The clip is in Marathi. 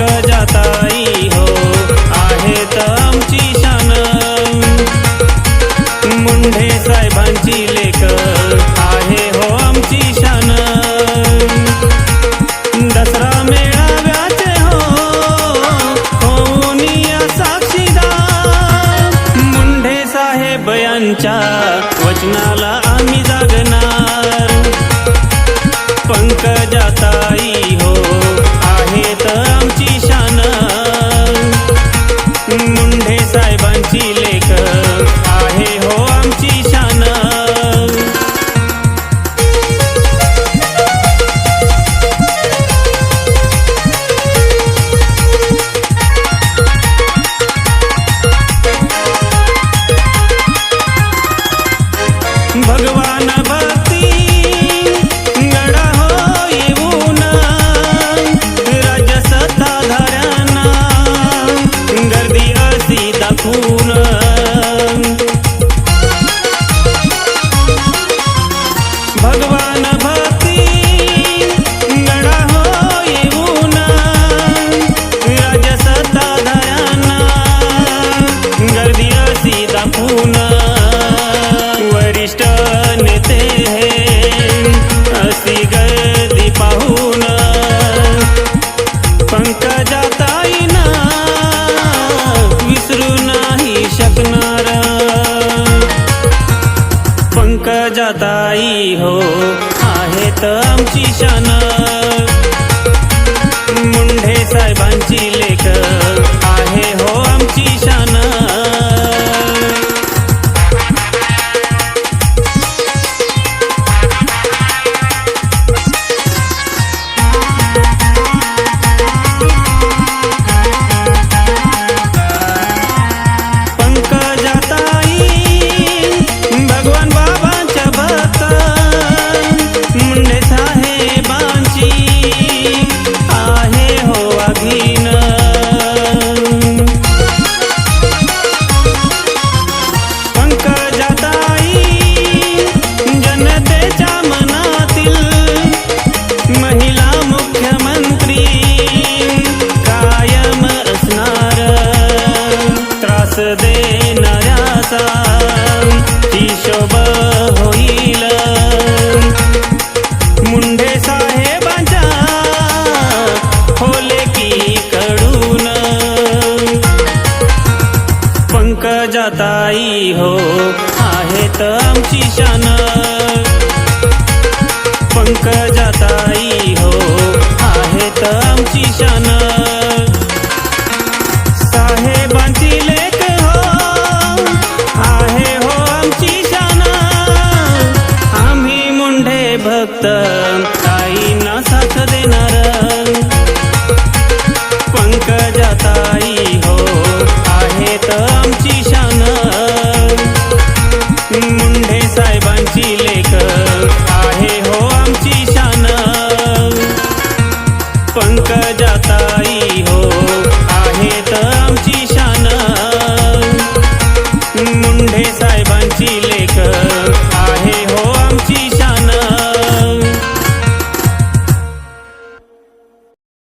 जाताई हो आहेत आमची शान. मुंढे साहेबांची लेख आहे हो आमची शान. दसरा मेळाव्याचे हो होऊन या साक्षीदार. मुंढे साहेब यांच्या वचनाला आम्ही जागणार. पंकज भगवान भर वाट जाता येईना विसरू नाही शकणार. पंकजाताई हो आहेत आमची शाना. ताई हो आहेत आमची शान.